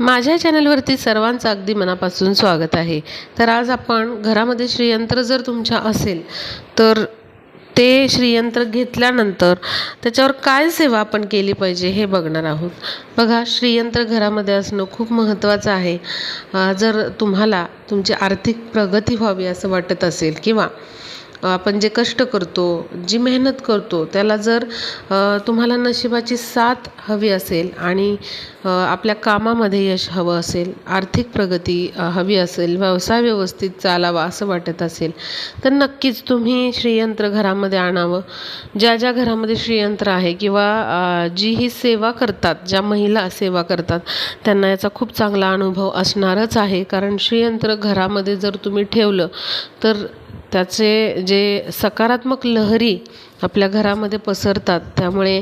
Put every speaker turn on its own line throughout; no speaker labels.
माझ्या चॅनलवरती सर्वांचं अगदी मनापासून स्वागत आहे. तर आज आपण घरामध्ये श्रीयंत्र जर तुमच्या असेल तर ते श्रीयंत्र घेतल्यानंतर त्याच्यावर काय सेवा आपण केली पाहिजे हे बघणार आहोत. बघा श्रीयंत्र घरामध्ये असणं खूप महत्त्वाचं आहे. जर तुम्हाला तुमची आर्थिक प्रगती व्हावी असं वाटत असेल किंवा आपण जे कष्ट करतो जी मेहनत करतो त्याला जर तुम्हाला नशिबाची साथ हवी असेल आणि आपल्या कामामध्ये यश हवं असेल आर्थिक प्रगती हवी असेल व्यवसाय व्यवस्थित चालावा असं वाटत असेल तर नक्कीच तुम्ही श्रीयंत्र घरामध्ये आणावं. ज्या ज्या घरामध्ये श्रीयंत्र आहे किंवा जी ही सेवा करतात ज्या महिला सेवा करतात त्यांना याचा खूप चांगला अनुभव असणारच आहे. कारण श्रीयंत्र घरामध्ये जर तुम्ही ठेवलं तर त्याचे जे सकारात्मक लहरी आपल्या घरामध्ये पसरतात त्यामुळे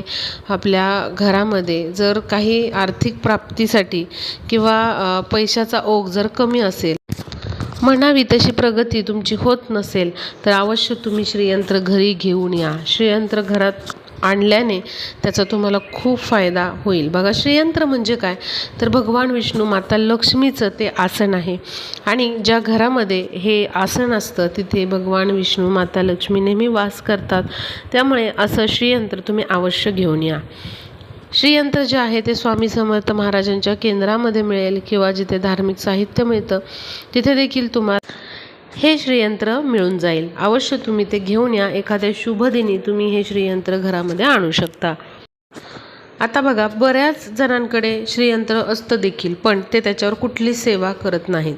आपल्या घरामध्ये जर काही आर्थिक प्राप्तीसाठी किंवा पैशाचा ओघ जर कमी असेल म्हणावी तशी प्रगती तुमची होत नसेल तर अवश्य तुम्ही श्रीयंत्र घरी घेऊन या. श्रीयंत्र घरात आणल्याने त्याचा तुम्हाला खूप फायदा होईल. बघा श्रीयंत्र म्हणजे काय? तर भगवान विष्णू माता लक्ष्मीचं ते आसन आहे. आणि ज्या घरामध्ये हे आसन असतं तिथे भगवान विष्णू माता लक्ष्मी नेहमी वास करतात. त्यामुळे असं श्रीयंत्र तुम्ही अवश्य घेऊन या. श्रीयंत्र जे आहे ते स्वामी समर्थ महाराजांच्या केंद्रामध्ये मिळेल किंवा जिथे धार्मिक साहित्य मिळतं तिथे देखील तुम्हाला हे श्रीयंत्र मिळून जाईल. अवश्य तुम्ही ते घेऊन या. एखाद्या शुभदिनी तुम्ही हे श्रीयंत्र घरामध्ये आणू शकता. आता बघा बऱ्याच जणांकडे श्रीयंत्र असतं देखील पण ते त्याच्यावर कुठली सेवा करत नाहीत.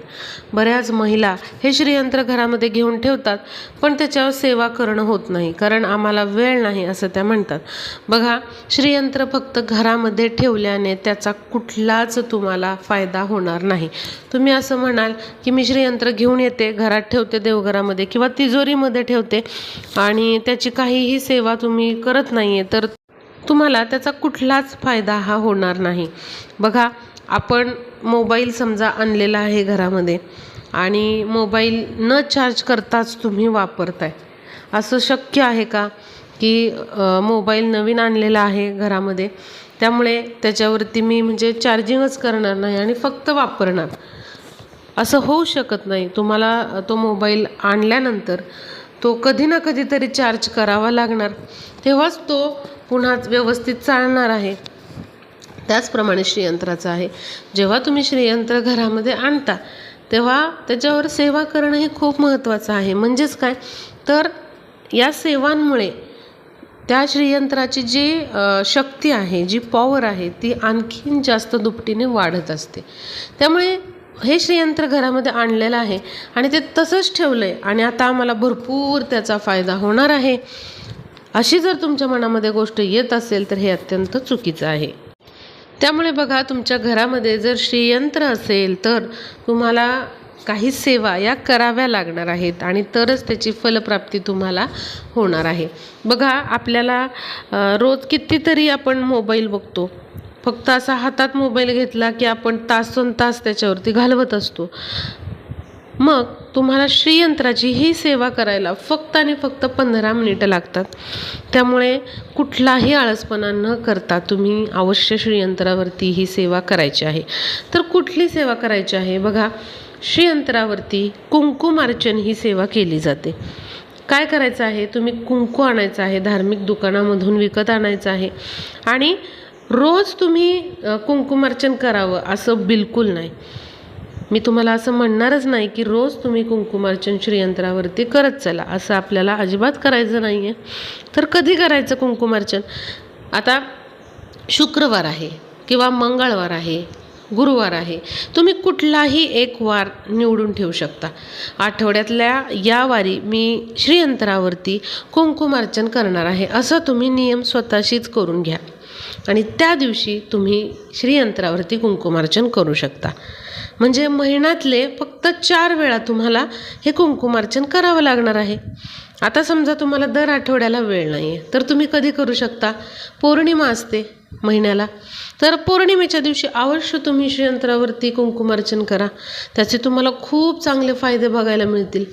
बऱ्याच महिला हे श्रीयंत्र घरामध्ये घेऊन ठेवतात पण त्याच्यावर सेवा करणं होत नाही कारण आम्हाला वेळ नाही असं त्या म्हणतात. बघा श्रीयंत्र फक्त घरामध्ये ठेवल्याने त्याचा कुठलाच तुम्हाला फायदा होणार नाही. तुम्ही असं म्हणाल की मी श्रीयंत्र घेऊन येते घरात ठेवते देवघरामध्ये किंवा तिजोरीमध्ये ठेवते आणि त्याची काहीही सेवा तुम्ही करत नाही आहे तर तुम्हाला त्याचा कुठलाच फायदा हा होणार नाही. बघा आपण मोबाईल समजा आणलेला आहे घरामध्ये आणि मोबाईल न चार्ज करताच तुम्ही वापरताय. असं शक्य आहे का की मोबाईल नवीन आणलेला आहे घरामध्ये त्यामुळे त्याच्यावरती मी म्हणजे चार्जिंगच करणार नाही आणि फक्त वापरणार? असं होऊ शकत नाही. तुम्हाला तो मोबाईल आणल्यानंतर तो कधी ना कधीतरी चार्ज करावा लागणार. तेव्हाच तो पुन्हा व्यवस्थित चालणार आहे. त्याचप्रमाणे श्रीयंत्राचं आहे. जेव्हा तुम्ही श्रीयंत्र घरामध्ये आणता तेव्हा त्याच्यावर सेवा करणं हे खूप महत्त्वाचं आहे. म्हणजेच काय? तर या सेवांमुळे त्या श्रीयंत्राची जी शक्ती आहे जी पॉवर आहे ती आणखीन जास्त दुपटीने वाढत असते. त्यामुळे हे श्रीयंत्र घरामध्ये आणलेलं आहे आणि ते तसंच ठेवलं आहे आणि आता आम्हाला भरपूर त्याचा फायदा होणार आहे. अशी जर तुमच्या मनामध्ये गोष्ट येत असेल तर हे अत्यंत चुकीचं आहे. त्यामुळे बघा तुमच्या घरामध्ये जर श्रीयंत्र असेल तर तुम्हाला काही सेवा या कराव्या लागणार आहेत आणि तरच त्याची फलप्राप्ती तुम्हाला होणार आहे. बघा आपल्याला रोज कितीतरी आपण मोबाईल बघतो. फक्त असा हातात मोबाईल घेतला की आपण तासन तास त्याच्यावरती घालवत असतो. मग तुम्हाला श्रीयंत्राची ही सेवा करायला फक्त आणि फक्त पंधरा मिनिटं लागतात. त्यामुळे कुठलाही आळसपणा न करता तुम्ही अवश्य श्रीयंत्रावरती ही सेवा करायची आहे. तर कुठली सेवा करायची आहे? बघा श्रीयंत्रावरती कुंकुमार्चन ही सेवा केली जाते. काय करायचं आहे? तुम्ही कुंकू आणायचं आहे धार्मिक दुकानामधून विकत आणायचं आहे. आणि रोज तुम्ही कुंकुमार्चन करावं असं बिलकुल नाही. मी तुम्हाला असं म्हणणारच नाही की रोज तुम्ही कुंकुमार्चन श्रीयंत्रावरती करत चला असं आपल्याला अजिबात करायचं नाही आहे तर कधी करायचं कुंकुमार्चन? आता शुक्रवार आहे किंवा मंगळवार आहे गुरुवार आहे तुम्ही कुठलाही एक वार निवडून ठेवू शकता. आठवड्यातल्या या वारी मी श्रीयंत्रावरती कुंकुमार्चन करणार आहे असं तुम्ही नियम स्वतःशीच करून घ्या. आणि त्या दिवशी तुम्ही श्रीयंत्रावरती कुंकुमार्चन करू शकता. म्हणजे महिन्यातले फक्त चार वेळा तुम्हाला हे कुंकुमार्चन करावं लागणार आहे. आता समजा तुम्हाला दर आठवड्याला वेळ नाही आहे तर तुम्ही कधी करू शकता? पौर्णिमा असते महिन्याला. तर पौर्णिमेच्या दिवशी अवश्य तुम्ही श्रीयंत्रावरती कुंकुमार्चन करा. त्याचे तुम्हाला खूप चांगले फायदे बघायला मिळतील.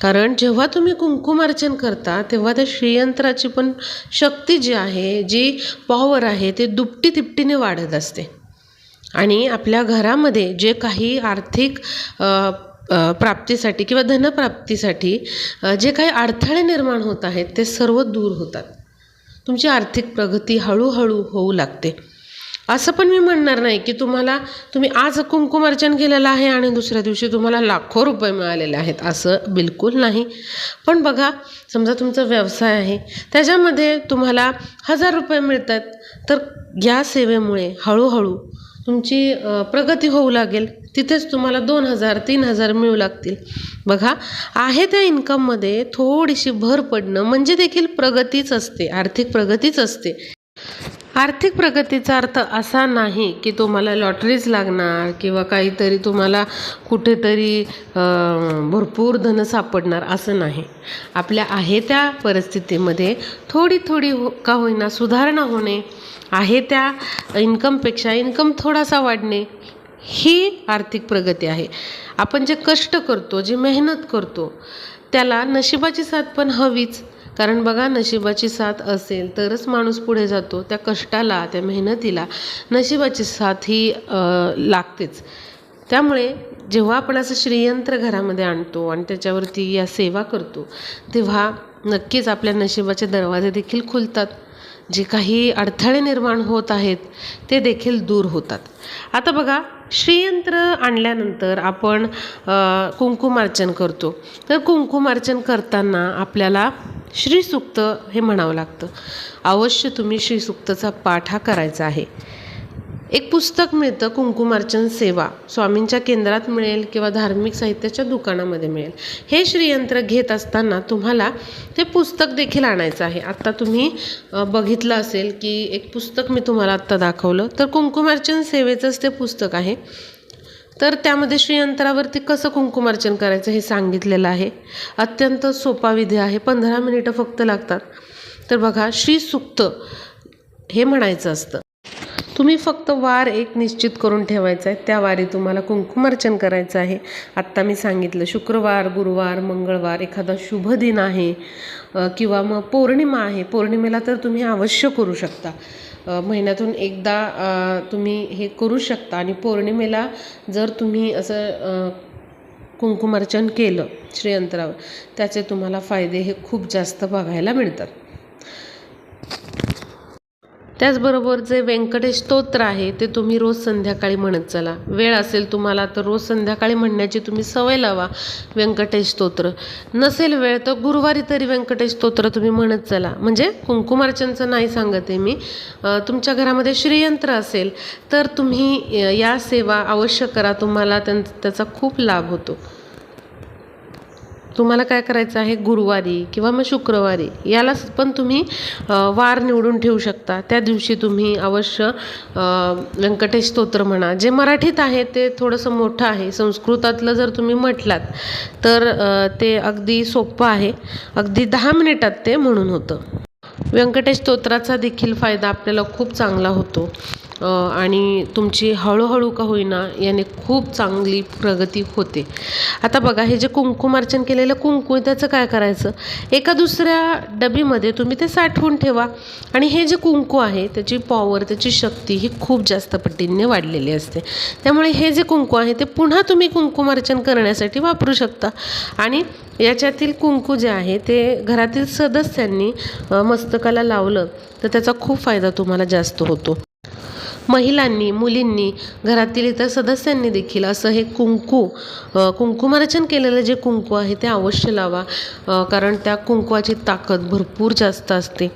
कारण जेव्हा तुम्ही कुंकुमार्चन करता तेव्हा त्या श्रीयंत्राची पण शक्ती जी आहे जी पॉवर आहे ते दुपटी तिपटीने वाढत असते. आणि आपल्या घरामध्ये जे काही आर्थिक प्राप्तीसाठी किंवा धनप्राप्तीसाठी जे काही अडथळे निर्माण होत आहेत ते सर्व दूर होतात. तुमची आर्थिक प्रगती हळूहळू होऊ लागते. असं पण मी म्हणणार नाही की तुम्हाला तुम्ही आज कुंकुमार्चन केलेलं आहे आणि दुसऱ्या दिवशी तुम्हाला लाखो रुपये मिळालेले आहेत असं बिलकुल नाही. पण बघा समजा तुमचा व्यवसाय आहे त्याच्यामध्ये तुम्हाला हजार रुपये मिळतात तर या सेवेमुळे हळूहळू तुमची प्रगती होऊ लागेल. तिथेच तुम्हाला दोन हजार तीन हजार मिळू लागतील. बघा आहे त्या इन्कममध्ये थोडीशी भर पडणं म्हणजे देखील प्रगतीच असते आर्थिक प्रगतीच असते. आर्थिक प्रगतीचा अर्थ असा नाही की तुम्हाला लॉटरीच लागणार किंवा काहीतरी तुम्हाला कुठेतरी भरपूर धन सापडणार असं नाही. आपल्या आहे त्या परिस्थितीमध्ये थोडी थोडी हो का होईना सुधारणा होणे आहे त्या इन्कमपेक्षा इन्कम थोडासा वाढणे ही आर्थिक प्रगती आहे. आपण जे कष्ट करतो जी मेहनत करतो त्याला नशिबाची साथ पण हवीच. कारण बघा नशिबाची साथ असेल तरच माणूस पुढे जातो त्या कष्टाला त्या मेहनतीला नशिबाची साथ ही लागतेच. त्यामुळे जेव्हा आपण असं श्रीयंत्र घरामध्ये आणतो आणि त्याच्यावरती या सेवा करतो तेव्हा नक्कीच आपल्या नशिबाचे दरवाजे देखील खुलतात. जे काही अडथळे निर्माण होत आहेत ते देखील दूर होतात. आता बघा श्रीयंत्र आणल्यानंतर आपण कुंकुमार्चन करतो. तर कुंकुमार्चन करताना आपल्याला श्रीसूक्त हे म्हणावं लागतं. अवश्य तुम्ही श्रीसूक्तचा पाठ हा करायचा आहे. एक पुस्तक मिळतं कुंकुमार्चन सेवा. स्वामींच्या केंद्रात मिळेल किंवा धार्मिक साहित्याच्या दुकानामध्ये मिळेल. हे श्रीयंत्र घेत असताना तुम्हाला ते पुस्तक देखील आणायचं आहे. आत्ता तुम्ही बघितलं असेल की एक पुस्तक मी तुम्हाला आत्ता दाखवलं. तर कुंकुमार्चन सेवेचंच ते पुस्तक आहे. तर त्यामध्ये श्रीयंत्रावरती कसं कुंकुमार्चन करायचं हे सांगितलेलं आहे. अत्यंत सोपा विधी आहे. पंधरा मिनिटं फक्त लागतात. तर बघा श्रीसुक्त हे म्हणायचं असतं. तुम्ही फक्त वार एक निश्चित करून ठेवायचा आहे. त्या वारी तुम्हाला कुंकुमार्चन करायचं आहे. आत्ता मी सांगितलं शुक्रवार गुरुवार मंगळवार एखादा शुभ दिन आहे किंवा मग पौर्णिमा आहे. पौर्णिमेला तर तुम्ही अवश्य करू शकता. महिन्यातून एकदा तुम्ही हे करू शकता. आणि पौर्णिमेला जर तुम्ही असं कुंकुमार्चन केलं श्रीयंत्रावर त्याचे तुम्हाला फायदे हे खूप जास्त बघायला मिळतात. त्याचबरोबर जे व्यंकटेश स्तोत्र आहे ते तुम्ही रोज संध्याकाळी म्हणत चला. वेळ असेल तुम्हाला तर रोज संध्याकाळी म्हणण्याची तुम्ही सवय लावा व्यंकटेश स्तोत्र. नसेल वेळ तर गुरुवारी तरी व्यंकटेश स्तोत्र तुम्ही म्हणत चला. म्हणजे कुंकुमार्चनचं नाही सांगत आहे मी तुमच्या घरामध्ये श्रीयंत्र असेल तर तुम्ही या सेवा अवश्य करा. तुम्हाला त्यां त्याचा खूप लाभ होतो. तुम्हाला काय करायचं आहे? गुरुवारी किंवा मग शुक्रवारी. याला पण तुम्ही वार निवडून ठेवू शकता. त्या दिवशी तुम्ही अवश्य व्यंकटेश स्तोत्र म्हणा. जे मराठीत आहे ते थोडंसं मोठं आहे. संस्कृतातलं जर तुम्ही म्हटलात तर ते अगदी सोपं आहे. अगदी दहा मिनिटात ते म्हणून होतं. व्यंकटेश स्तोत्राचा देखील फायदा आपल्याला खूप चांगला होतो. आणि तुमची हळूहळू का होईना याने खूप चांगली प्रगती होते. आता बघा हे जे कुंकुमार्चन केलेलं कुंकू त्याचं काय करायचं? एका दुसऱ्या डबीमध्ये तुम्ही ते साठवून ठेवा. आणि हे जे कुंकू आहे त्याची पॉवर त्याची शक्ती ही खूप जास्त पटीने वाढलेली असते. त्यामुळे हे जे कुंकू आहे ते पुन्हा तुम्ही कुंकुमार्चन करण्यासाठी वापरू शकता. आणि याच्यातील कुंकू जे आहे ते घरातील सदस्यांनी मस्तकाला लावलं तर त्याचा खूप फायदा तुम्हाला जास्त होतो. महिलांनी मुलींनी घरातील इतर सदस्यांनी देखील असं हे कुंकू कुंकुमार्चन केलेलं जे कुंकू आहे ते अवश्य लावा कारण त्या कुंकवाची ताकद भरपूर जास्त असते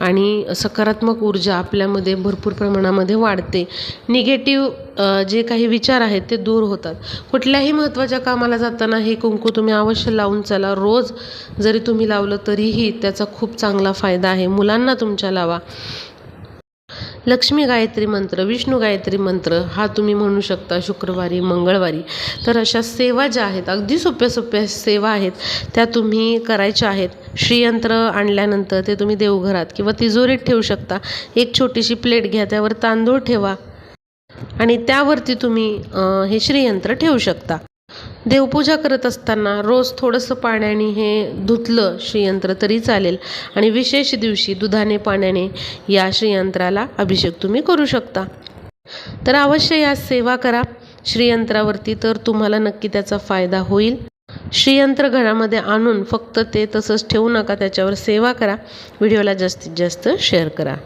आणि सकारात्मक ऊर्जा आपल्यामध्ये भरपूर प्रमाणामध्ये वाढते. निगेटिव्ह जे काही विचार आहेत ते दूर होतात. कुठल्याही महत्त्वाच्या कामाला जाताना हे कुंकू तुम्ही अवश्य लावून चला. रोज जरी तुम्ही लावलं तरीही त्याचा खूप चांगला फायदा आहे. मुलांना तुमच्या लावा. लक्ष्मी गायत्री मंत्र विष्णू गायत्री मंत्र हा तुम्ही म्हणू शकता शुक्रवारी मंगळवारी. तर अशा सेवा ज्या आहेत अगदी सोप्या सोप्या सेवा आहेत त्या तुम्ही करायच्या आहेत. श्रीयंत्र आणल्यानंतर ते तुम्ही देवघरात किंवा तिजोरीत ठेवू शकता. एक छोटीशी प्लेट घ्या त्यावर तांदूळ ठेवा आणि त्यावरती तुम्ही हे श्रीयंत्र ठेवू शकता. देवपूजा करत असताना रोज थोडंसं पाण्याने हे धुतलं श्रीयंत्र तरी चालेल. आणि विशेष दिवशी दुधाने पाण्याने या श्रीयंत्राला अभिषेक तुम्ही करू शकता. तर अवश्य या सेवा करा. श्रीयंत्रावरती तर तुम्हाला नक्की त्याचा फायदा होईल. श्रीयंत्र घरामध्ये आणून फक्त ते तसंच ठेवू नका. त्याच्यावर सेवा करा. व्हिडिओला जास्तीत जास्त शेअर करा.